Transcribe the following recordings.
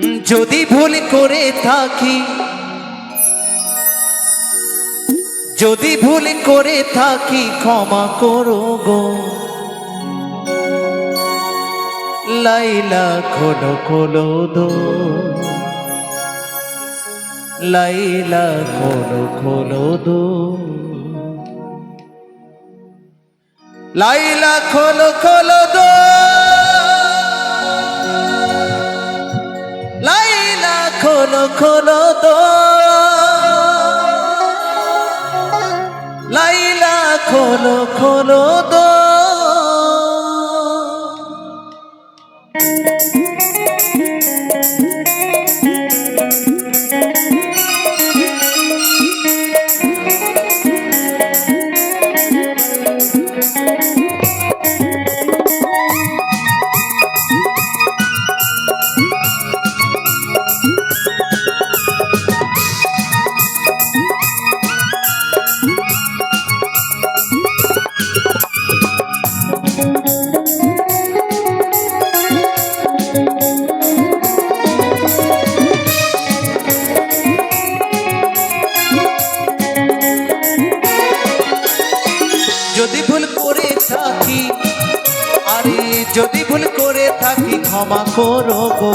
যদি ভুল করে থাকি, যদি ভুল করে থাকি, ক্ষমা করো গো। লাইলা খোলো খোলো দো লাইলা খোলো খোলো দো লাইলা খোলো খোলো দো খোলো খোলো দো লাইলা খোলো খোলো দো ক্ষমা করো গো।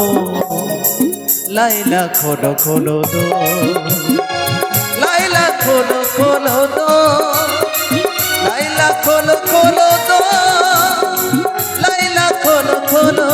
লাইলা খোলো খোলো দো লাইলা খোলো খোলো দো লাইলা খোলো খোলো দো লাইলা খোলো খোলো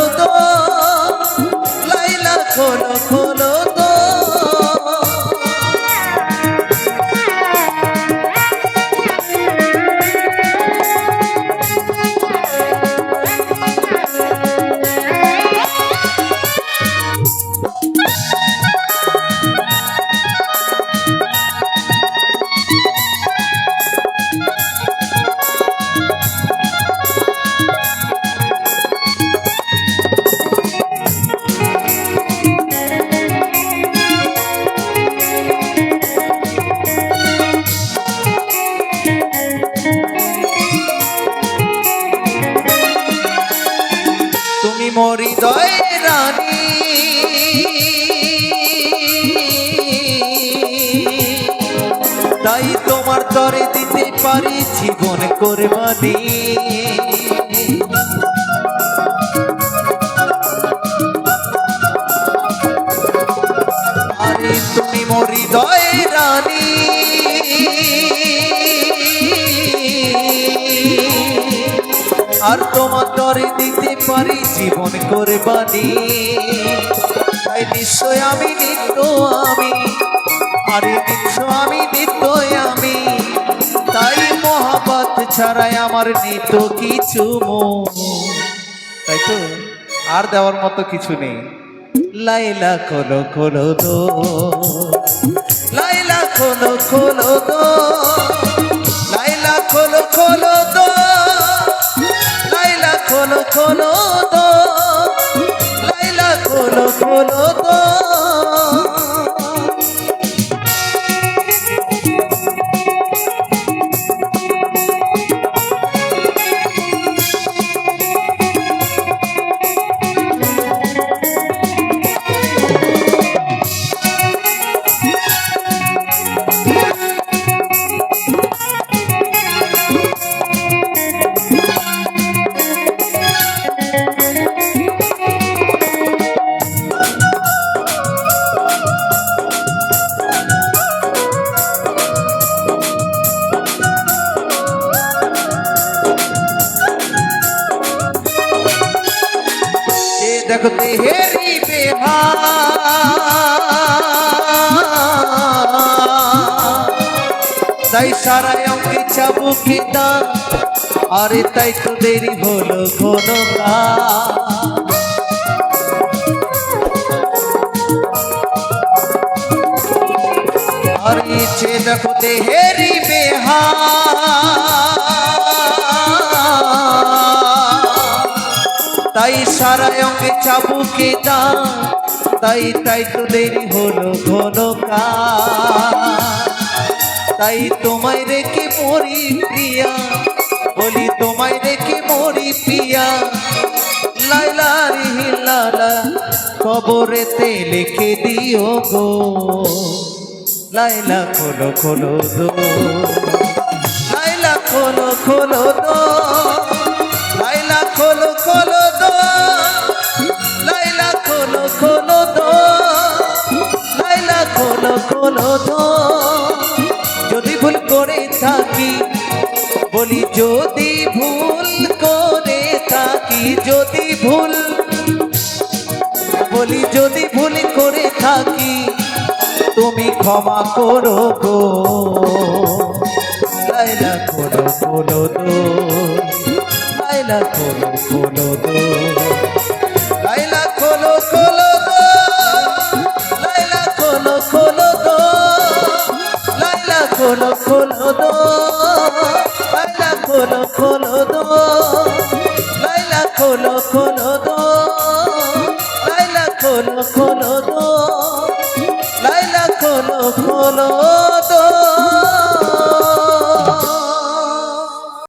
তরে দিতে পারি জীবন কোরবানি। আরে তুমি মরি দয় রানী। আর তোমার তরে দিতে পারি জীবন কোরবানি। তাই নিশ্চয় আমি নিত্য আমি, আরে নিশ্চয় আমি নিত্য আমি। ছাড়াই আমার নিত কিছু তাই তো? আর দেওয়ার মতো কিছু নেই। লাইলা খোলো খোলো দো। লাইলা খোলো খোলো দো। লাইলা খোলো খোলো দো। লাইলা খোলো খোলো দো। লাইলা খোলো খোলো দেখো তেহেরি বেহা তাই সারাই অঙ্গে চাবুকে দান আরে তাই তো দেরি হলো ঘন আরে যে দেখো তেহেরি বেহা তাই সারা অঙ্গে চাবুকে দান তাই তাই তো দেরি হলো ঘন তাই তোমায় রেখে মরি প্রিয়া, বলি তোমায় রেখে মরি প্রিয়া। লাইলা মালা কবরেতে লিখে দিও গো। লাইলা খোলো খোলো দো লাইলা খোলো খোলো দো খোলো দো যদি ভুল করে থাকি, বলি যদি ভুল করে থাকি, যদি ভুল, বলি যদি ভুল করে থাকি, তুমি ক্ষমা করো গো। লাইলা খোলো খোলো দো লাইলা খোলো খোলো দো খোলো খোলো দো লাইলা খোলো খোলো দো লাইলা খোলো খোলো দো লাইলা খোলো খোলো দো লাইলা খোলো খোলো